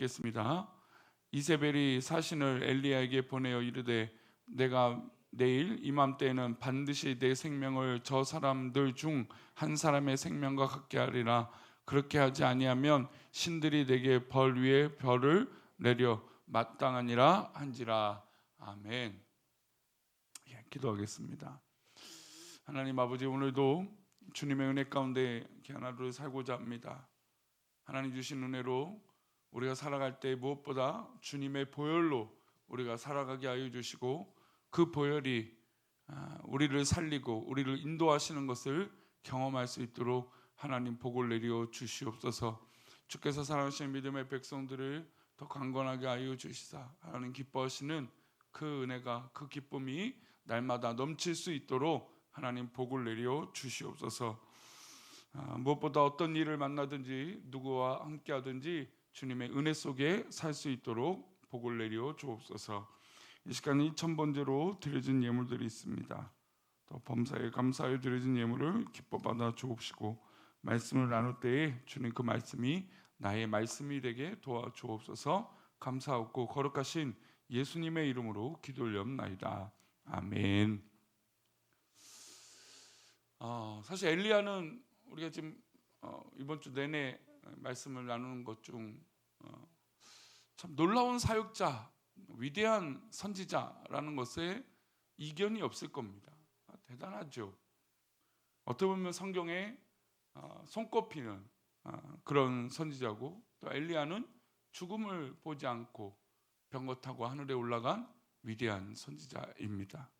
읽겠습니다. 이세벨이 사신을 엘리야에게 보내어 이르되 내가 내일 이맘때에는 반드시 내 생명을 저 사람들 중 한 사람의 생명과 같게 하리라 그렇게 하지 아니하면 신들이 내게 벌 위에 벌을 내려 마땅하니라 한지라 아멘. 예, 기도하겠습니다. 하나님 아버지 오늘도 주님의 은혜 가운데 하나로 살고자 합니다. 하나님 주신 은혜로 우리가 살아갈 때 무엇보다 주님의 보혈로 우리가 살아가게 하여 주시고 그 보혈이 아, 우리를 살리고 우리를 인도하시는 것을 경험할 수 있도록 하나님 복을 내려 주시옵소서. 주께서 사랑하시는 믿음의 백성들을 더 강건하게 하여 주시사 하나님 기뻐하시는 그 은혜가 그 기쁨이 날마다 넘칠 수 있도록 하나님 복을 내려 주시옵소서. 아, 무엇보다 어떤 일을 만나든지 누구와 함께하든지 주님의 은혜 속에 살 수 있도록 복을 내려 주옵소서. 이 시간에 천 번째로 드려진 예물들이 있습니다. 또 범사에 감사하여 드려진 예물을 기뻐 받아 주옵시고 말씀을 나눌 때에 주님 그 말씀이 나의 말씀이 되게 도와 주옵소서. 감사하고 거룩하신 예수님의 이름으로 기도 올렸나이다. 아멘. 어, 사실 엘리야는 우리가 지금 어, 이번 주 내내 말씀을 나누는 것 중 참 놀라운 사역자, 위대한 선지자라는 것에 이견이 없을 겁니다. 아, 대단하죠. 어떻게 보면 성경에 아, 손꼽히는 아, 그런 선지자고 또 엘리야는 죽음을 보지 않고 병거 타고 하늘에 올라간 위대한 선지자입니다.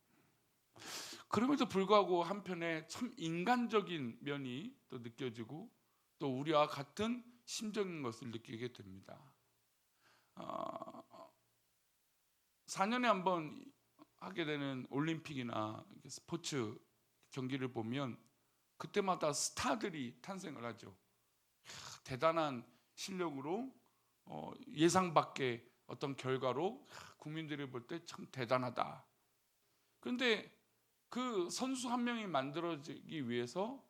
그럼에도 불구하고 한편에 참 인간적인 면이 또 느껴지고 또 우리와 같은 심정인 것을 느끼게 됩니다. 어, 4년에 한 번 하게 되는 올림픽이나 스포츠 경기를 보면 그때마다 스타들이 탄생을 하죠. 대단한 실력으로 어, 예상 밖의 어떤 결과로 국민들이 볼 때 참 대단하다. 그런데 그 선수 한 명이 만들어지기 위해서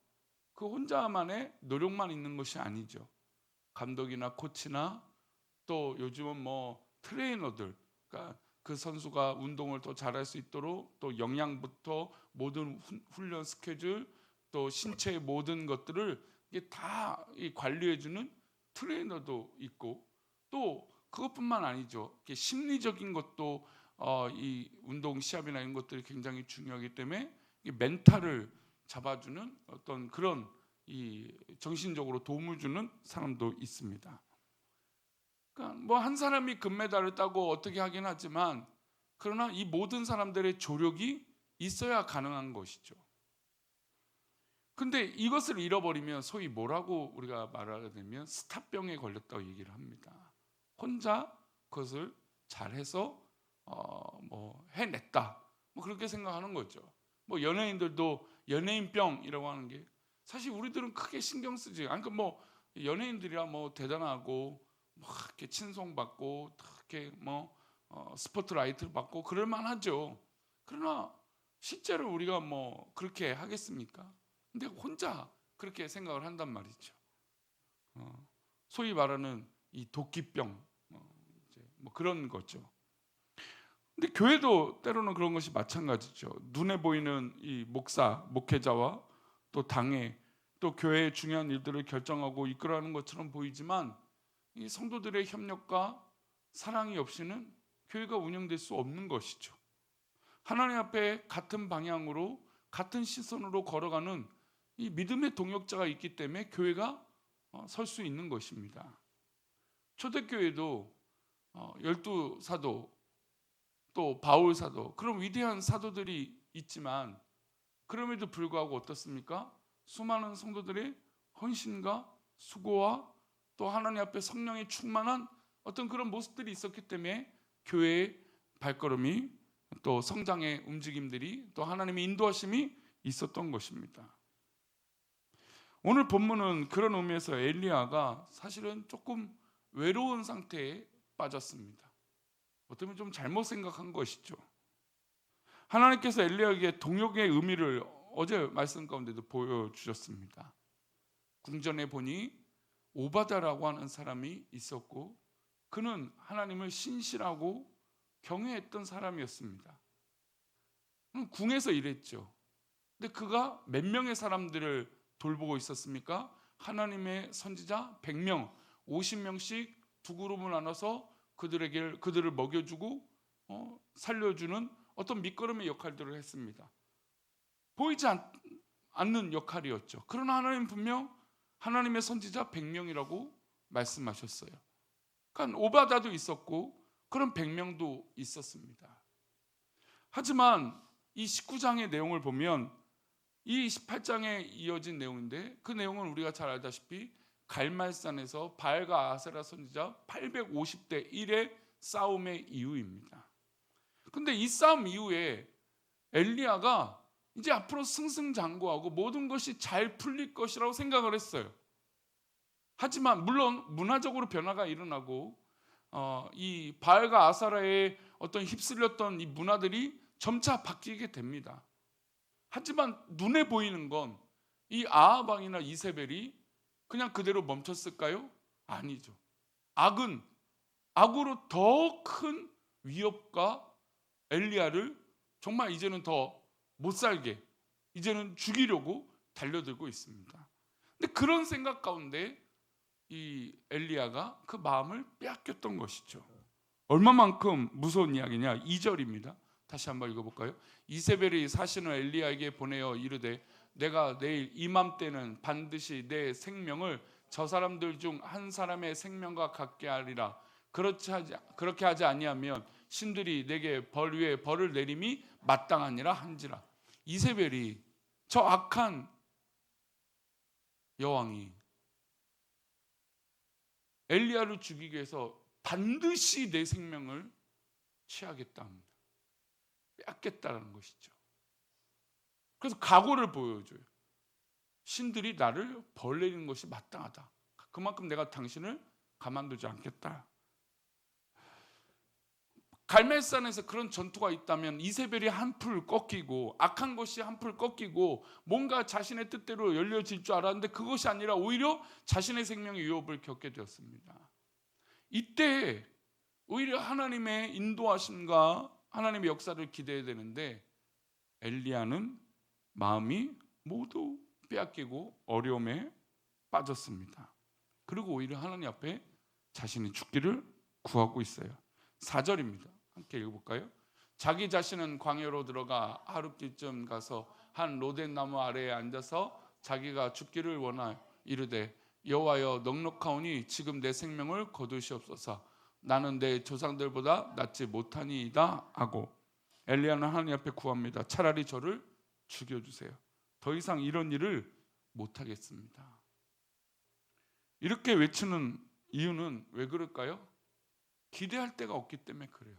그 혼자만의 노력만 있는 것이 아니죠. 감독이나 코치나 또 요즘은 뭐 트레이너들, 그러니까 그 선수가 운동을 더 잘할 수 있도록 또 영양부터 모든 훈- 훈련 스케줄 또 신체의 모든 것들을 이게 다이 관리해 주는 트레이너도 있고 또 그것뿐만 아니죠. 심리적인 것도 어, 이 운동 시합이나 이런 것들이 굉장히 중요하기 때문에 이 멘탈을 잡아주는 어떤 그런 이 정신적으로 도움을 주는 사람도 있습니다. 그러니까 뭐 한 사람이 금메달을 따고 어떻게 하긴 하지만 그러나 이 모든 사람들의 조력이 있어야 가능한 것이죠. 근데 이것을 잃어버리면 소위 뭐라고 우리가 말하게 되면 스타병에 걸렸다고 얘기를 합니다. 혼자 그것을 잘해서 어, 뭐 해냈다. 뭐 그렇게 생각하는 거죠. 뭐 연예인들도 연예인병이라고 하는 게 사실 우리들은 크게 신경 쓰지. 아니 그뭐 연예인들이야 뭐 대단하고 막 이렇게 친송받고 이렇게 뭐 어, 스포트라이트를 받고 그럴 만하죠. 그러나 실제로 우리가 뭐 그렇게 하겠습니까? 근데 혼자 그렇게 생각을 한단 말이죠. 어, 소위 말하는 이 도끼병 어, 뭐 그런 거죠. 근데 교회도 때로는 그런 것이 마찬가지죠. 눈에 보이는 이 목사, 목회자와 또 당회, 또 교회의 중요한 일들을 결정하고 이끌어가는 것처럼 보이지만 이 성도들의 협력과 사랑이 없이는 교회가 운영될 수 없는 것이죠. 하나님 앞에 같은 방향으로 같은 시선으로 걸어가는 이 믿음의 동역자가 있기 때문에 교회가 어, 설수 있는 것입니다. 초대교회도 어, 열두 사도 또 바울 사도 그런 위대한 사도들이 있지만 그럼에도 불구하고 어떻습니까? 수많은 성도들의 헌신과 수고와 또 하나님 앞에 성령의 충만한 어떤 그런 모습들이 있었기 때문에 교회의 발걸음이 또 성장의 움직임들이 또 하나님의 인도하심이 있었던 것입니다. 오늘 본문은 그런 의미에서 엘리야가 사실은 조금 외로운 상태에 빠졌습니다. 어쩌면 좀 잘못 생각한 것이죠. 하나님께서 엘리야에게 동역의 의미를 어제 말씀 가운데도 보여주셨습니다. 궁전에 보니 오바다라고 하는 사람이 있었고 그는 하나님을 신실하고 경외했던 사람이었습니다. 궁에서 일했죠. 근데 그가 몇 명의 사람들을 돌보고 있었습니까? 하나님의 선지자 100명, 50명씩 두 그룹을 나눠서 그들에게 그들을 먹여주고 어, 살려주는 어떤 밑거름의 역할들을 했습니다. 보이지 않, 않는 역할이었죠. 그러나 하나님 분명 하나님의 선지자 100명이라고 말씀하셨어요. 그러니까 오바다도 있었고 그런 100명도 있었습니다. 하지만 이 19장의 내용을 보면 이 18장에 이어진 내용인데 그 내용은 우리가 잘 알다시피 갈말산에서 바알과 아세라 선지자 850대 1의 싸움의 이유입니다. 근데 이 싸움 이후에 엘리야가 이제 앞으로 승승장구하고 모든 것이 잘 풀릴 것이라고 생각을 했어요. 하지만 물론 문화적으로 변화가 일어나고 어, 이 바알과 아사라의 어떤 휩쓸렸던 이 문화들이 점차 바뀌게 됩니다. 하지만 눈에 보이는 건 이 아하방이나 이세벨이 그냥 그대로 멈췄을까요? 아니죠. 악은 악으로 더 큰 위협과 엘리야를 정말 이제는 더 못 살게 이제는 죽이려고 달려들고 있습니다. 근데 그런 생각 가운데 이 엘리야가 그 마음을 빼앗겼던 것이죠. 얼마만큼 무서운 이야기냐? 2절입니다. 다시 한번 읽어 볼까요? 이세벨이 사신을 엘리야에게 보내어 이르되 내가 내일 이맘때는 반드시 내 생명을 저 사람들 중 한 사람의 생명과 같게 하리라. 그렇지 하지 그렇게 하지 아니하면 신들이 내게 벌 위에 벌을 내림이 마땅하니라 한지라. 이세벨이 저 악한 여왕이 엘리야를 죽이기 위해서 반드시 내 생명을 취하겠다 합니다. 빼앗겠다는 것이죠. 그래서 각오를 보여줘요. 신들이 나를 벌내리는 것이 마땅하다. 그만큼 내가 당신을 가만두지 않겠다. 갈멜산에서 그런 전투가 있다면 이세벨이 한 풀 꺾이고 악한 것이 한 풀 꺾이고 뭔가 자신의 뜻대로 열려질 줄 알았는데 그것이 아니라 오히려 자신의 생명의 위협을 겪게 되었습니다. 이때 오히려 하나님의 인도하심과 하나님의 역사를 기대해야 되는데 엘리야는 마음이 모두 빼앗기고 어려움에 빠졌습니다. 그리고 오히려 하나님 앞에 자신이 죽기를 구하고 있어요. 4절입니다. 함께 읽어볼까요? 자기 자신은 광야로 들어가 하룻길쯤 가서 한 로덴 나무 아래에 앉아서 자기가 죽기를 원하여 이르되 여호와여 넉넉하오니 지금 내 생명을 거두시옵소서 나는 내 조상들보다 낫지 못하니이다 하고 엘리야는 하나님 앞에 구합니다. 차라리 저를 죽여주세요. 더 이상 이런 일을 못하겠습니다. 이렇게 외치는 이유는 왜 그럴까요? 기대할 데가 없기 때문에 그래요.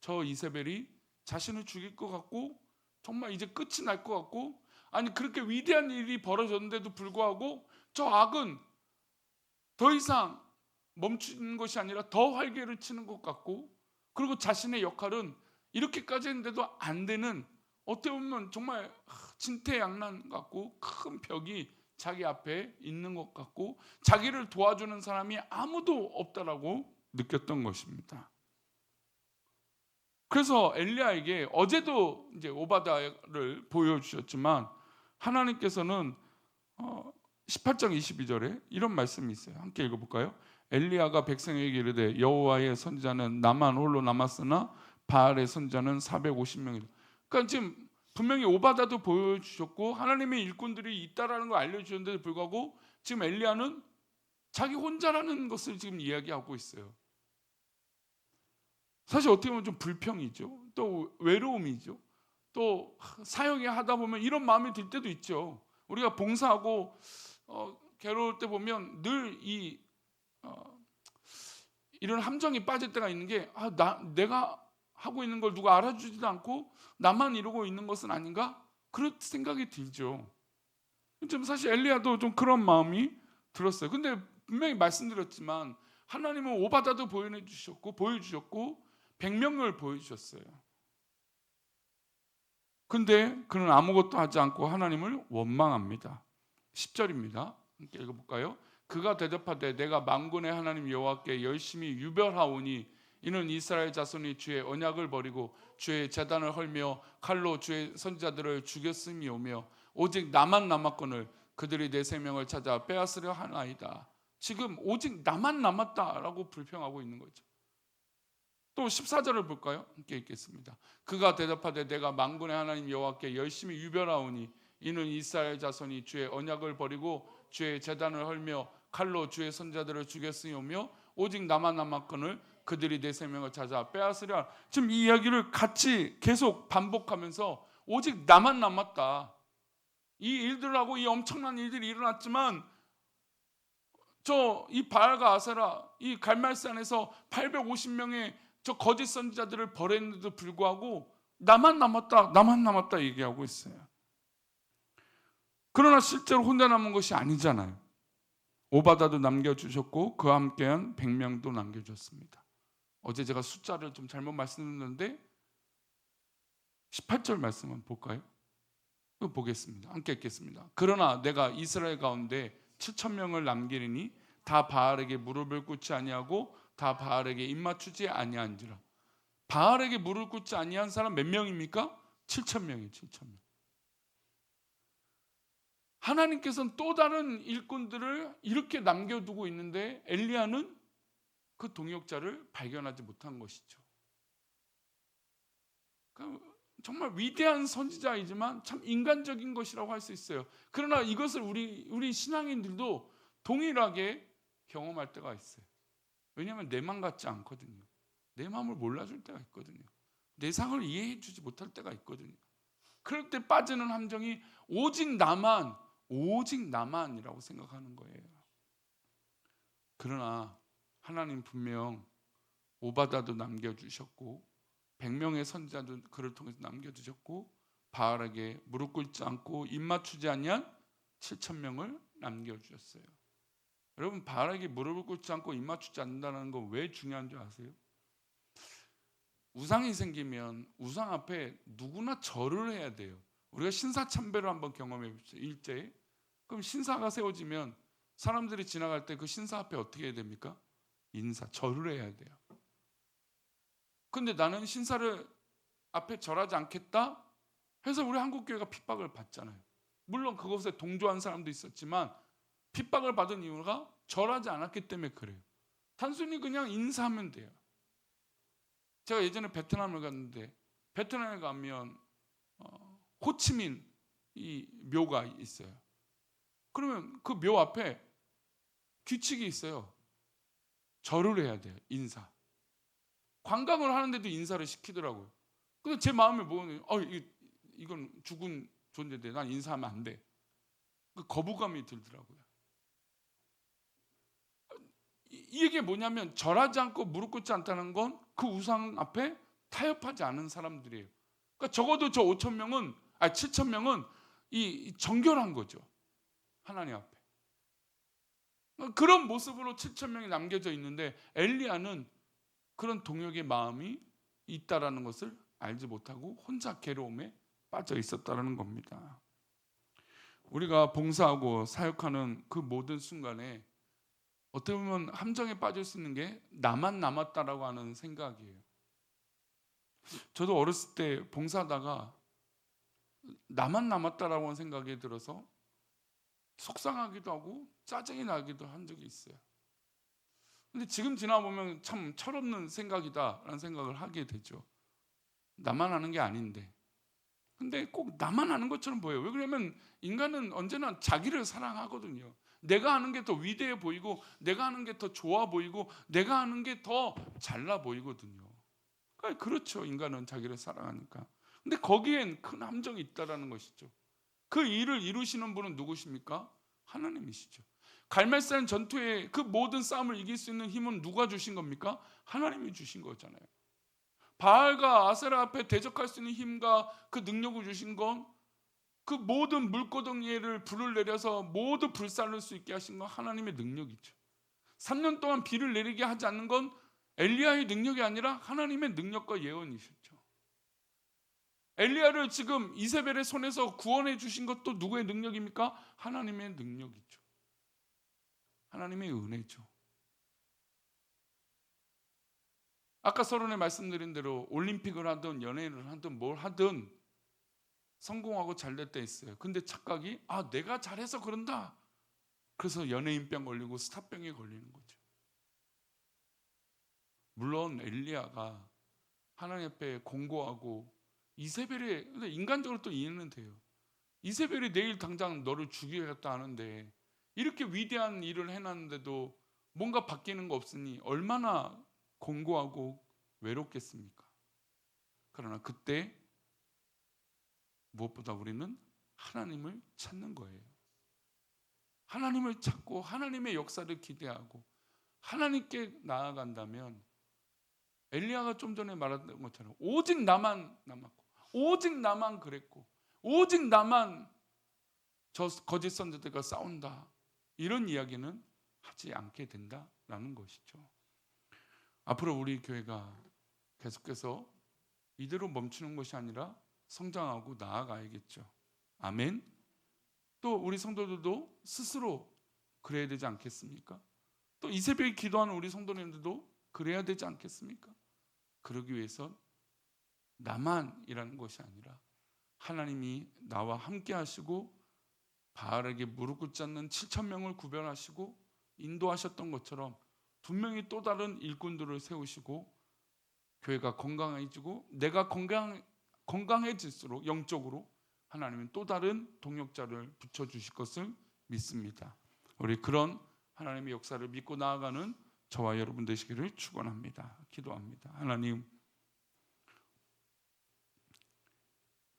저 이세벨이 자신을 죽일 것 같고 정말 이제 끝이 날 것 같고 아니 그렇게 위대한 일이 벌어졌는데도 불구하고 저 악은 더 이상 멈추는 것이 아니라 더 활개를 치는 것 같고 그리고 자신의 역할은 이렇게까지 했는데도 안 되는 어떻게 보면 정말 진퇴양난 같고 큰 벽이 자기 앞에 있는 것 같고 자기를 도와주는 사람이 아무도 없다라고 느꼈던 것입니다. 그래서 엘리야에게 어제도 이제 오바다를 보여주셨지만 하나님께서는 18장 22절에 이런 말씀이 있어요. 함께 읽어볼까요? 엘리야가 백성에게 이르되 여호와의 선지자는 나만 홀로 남았으나 바알의 선지자는 450명이다. 그러니까 지금 분명히 오바다도 보여주셨고 하나님의 일꾼들이 있다라는 걸 알려주셨는데도 불구하고 지금 엘리야는 자기 혼자라는 것을 지금 이야기하고 있어요. 사실 어떻게 보면 좀 불평이죠. 또 외로움이죠. 또 사역이 하다 보면 이런 마음이 들 때도 있죠. 우리가 봉사하고 어, 괴로울 때 보면 늘이 어, 이런 함정이 빠질 때가 있는 게 아, 나, 내가 하고 있는 걸 누가 알아주지도 않고 나만 이러고 있는 것은 아닌가? 그런 생각이 들죠. 좀 사실 엘리야도 좀 그런 마음이 들었어요. 근데 분명히 말씀드렸지만 하나님은 오바다도 보여주셨고 보여주셨고 백명을 보여주셨어요. 근데 그는 아무것도 하지 않고 하나님을 원망합니다. 10절입니다. 함께 읽어볼까요? 그가 대답하되 내가 만군의 하나님 여호와께 열심히 유별하오니 이는 이스라엘 자손이 주의 언약을 버리고 주의 재단을 헐며 칼로 주의 선지자들을 죽였음이오며 오직 나만 남았거늘 그들이 내 생명을 찾아 빼앗으려 하나이다. 지금 오직 나만 남았다라고 불평하고 있는 거죠. 또 14절을 볼까요? 함께 읽겠습니다. 그가 대답하되 내가 만군의 하나님 여호와께 열심히 유별하오니 이는 이스라엘 자손이 주의 언약을 버리고 주의 재단을 헐며 칼로 주의 선자들을 죽였으며 오직 나만 남았거늘 그들이 내 생명을 찾아 빼앗으려 지금 이 이야기를 같이 계속 반복하면서 오직 나만 남았다. 이 일들하고 이 엄청난 일들이 일어났지만 저 이 바알과 아세라 이 갈말산에서 850명의 저 거짓 선지자들을 벌했는데도 불구하고 나만 남았다, 나만 남았다 얘기하고 있어요. 그러나 실제로 혼자 남은 것이 아니잖아요. 오바다도 남겨주셨고 그와 함께한 100명도 남겨줬습니다. 어제 제가 숫자를 좀 잘못 말씀드렸는데 18절 말씀을 볼까요? 보겠습니다. 함께 읽겠습니다. 그러나 내가 이스라엘 가운데 7천 명을 남기리니 다 바알에게 무릎을 꿇지 아니하고 다 바알에게 입맞추지 아니한지라. 바알에게 무릎 꿇지 아니한 사람 몇 명입니까? 7천 명이에요. 7천 명. 하나님께서는 또 다른 일꾼들을 이렇게 남겨두고 있는데 엘리야는 그 동역자를 발견하지 못한 것이죠. 정말 위대한 선지자이지만 참 인간적인 것이라고 할 수 있어요. 그러나 이것을 우리 우리 신앙인들도 동일하게 경험할 때가 있어요. 왜냐하면 내 맘 같지 않거든요. 내 마음을 몰라줄 때가 있거든요. 내 상을 이해해주지 못할 때가 있거든요. 그럴 때 빠지는 함정이 오직 나만, 오직 나만이라고 생각하는 거예요. 그러나 하나님 분명 오바다도 남겨주셨고 100명의 선지자도 그를 통해서 남겨두셨고 바알에게 무릎 꿇지 않고 입 맞추지 아니한 7천 명을 남겨주셨어요. 여러분 바알에게 무릎을 꿇지 않고 입 맞추지 않는다는 건 왜 중요한 줄 아세요? 우상이 생기면 우상 앞에 누구나 절을 해야 돼요. 우리가 신사 참배를 한번 경험해 봅시다. 일제에 그럼 신사가 세워지면 사람들이 지나갈 때 그 신사 앞에 어떻게 해야 됩니까? 인사 절을 해야 돼요. 근데 나는 신사를 앞에 절하지 않겠다 해서 우리 한국 교회가 핍박을 받잖아요. 물론 그것에 동조한 사람도 있었지만 핍박을 받은 이유가 절하지 않았기 때문에 그래요. 단순히 그냥 인사하면 돼요. 제가 예전에 베트남을 갔는데 베트남에 가면 어, 호치민 이 묘가 있어요. 그러면 그 묘 앞에 규칙이 있어요. 절을 해야 돼요. 인사. 관광을 하는데도 인사를 시키더라고요. 근데 제 마음에 뭐는 어 이, 이건 죽은 존재인데 난 인사하면 안 돼. 그 거부감이 들더라고요. 이, 이게 뭐냐면 절하지 않고 무릎 꿇지 않다는 건 그 우상 앞에 타협하지 않은 사람들이에요. 그러니까 적어도 저 5천 명은 아 7천 명은 이 정결한 거죠. 하나님 앞에. 그런 모습으로 7천 명이 남겨져 있는데 엘리야는 그런 동역의 마음이 있다라는 것을 알지 못하고 혼자 괴로움에 빠져 있었다라는 겁니다. 우리가 봉사하고 사역하는 그 모든 순간에 어떻게 보면 함정에 빠질 수 있는 게 나만 남았다라고 하는 생각이에요. 저도 어렸을 때 봉사하다가 나만 남았다라고 하는 생각이 들어서 속상하기도 하고 짜증이 나기도 한 적이 있어요. 근데 지금 지나보면 참 철없는 생각이다라는 생각을 하게 되죠. 나만 하는 게 아닌데. 근데 꼭 나만 하는 것처럼 보여요. 왜 그러냐면 인간은 언제나 자기를 사랑하거든요. 내가 하는 게 더 위대해 보이고, 내가 하는 게 더 좋아 보이고, 내가 하는 게 더 잘나 보이거든요. 그러니까 그렇죠. 인간은 자기를 사랑하니까. 근데 거기엔 큰 함정이 있다라는 것이죠. 그 일을 이루시는 분은 누구십니까? 하나님이시죠. 갈멜산 전투에 그 모든 싸움을 이길 수 있는 힘은 누가 주신 겁니까? 하나님이 주신 거잖아요. 바알과 아세라 앞에 대적할 수 있는 힘과 그 능력을 주신 건 그 모든 물고덩이를 불을 내려서 모두 불살를 수 있게 하신 건 하나님의 능력이죠. 3년 동안 비를 내리게 하지 않는 건 엘리야의 능력이 아니라 하나님의 능력과 예언이셨죠. 엘리야를 지금 이세벨의 손에서 구원해 주신 것도 누구의 능력입니까? 하나님의 능력이죠. 하나님의 은혜죠. 아까 서론에 말씀드린 대로 올림픽을 하든 연예인을 하든 뭘 하든 성공하고 잘 될 때 있어요. 근데 착각이 아 내가 잘해서 그런다. 그래서 연예인병 걸리고 스타병에 걸리는 거죠. 물론 엘리야가 하나님 앞에 공고하고 이세벨이 근데 인간적으로 또 이해는 돼요. 이세벨이 내일 당장 너를 죽이겠다 하는데 이렇게 위대한 일을 해놨는데도 뭔가 바뀌는 거 없으니 얼마나 공고하고 외롭겠습니까? 그러나 그때 무엇보다 우리는 하나님을 찾는 거예요. 하나님을 찾고 하나님의 역사를 기대하고 하나님께 나아간다면 엘리야가 좀 전에 말했던 것처럼 오직 나만 남았고 오직 나만 그랬고 오직 나만 저 거짓 선지자들과 싸운다 이런 이야기는 하지 않게 된다라는 것이죠. 앞으로 우리 교회가 계속해서 이대로 멈추는 것이 아니라 성장하고 나아가야겠죠. 아멘. 또 우리 성도들도 스스로 그래야 되지 않겠습니까? 또 이 새벽에 기도하는 우리 성도님들도 그래야 되지 않겠습니까? 그러기 위해선 나만이라는 것이 아니라 하나님이 나와 함께 하시고 바알에게 무릎 꿇지 않는 7천 명을 구별하시고 인도하셨던 것처럼 분명히 또 다른 일꾼들을 세우시고 교회가 건강해지고 내가 건강 건강해질수록 영적으로 하나님은 또 다른 동역자를 붙여 주실 것을 믿습니다. 우리 그런 하나님의 역사를 믿고 나아가는 저와 여러분 되시기를 축원합니다. 기도합니다. 하나님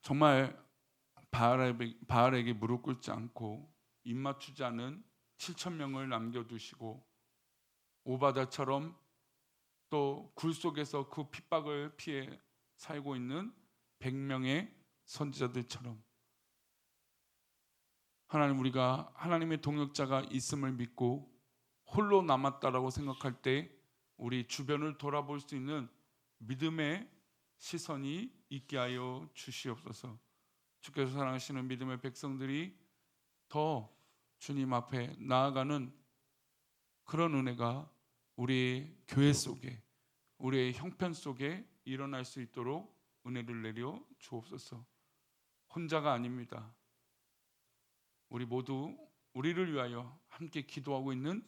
정말 바알에게, 바알에게 무릎 꿇지 않고 입 맞추지 않은 7천 명을 남겨두시고 오바다처럼 또 굴 속에서 그 핍박을 피해 살고 있는 100명의 선지자들처럼 하나님 우리가 하나님의 동역자가 있음을 믿고 홀로 남았다라고 생각할 때 우리 주변을 돌아볼 수 있는 믿음의 시선이 있게 하여 주시옵소서. 주께서 사랑하시는 믿음의 백성들이 더 주님 앞에 나아가는 그런 은혜가 우리 교회 속에 우리의 형편 속에 일어날 수 있도록 은혜를 내려 주옵소서. 혼자가 아닙니다. 우리 모두 우리를 위하여 함께 기도하고 있는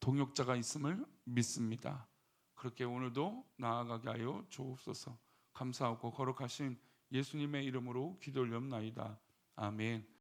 동역자가 있음을 믿습니다. 그렇게 오늘도 나아가게 하여 주옵소서. 감사하고 거룩하신 예수님의 이름으로 기도 올렸나이다. 아멘.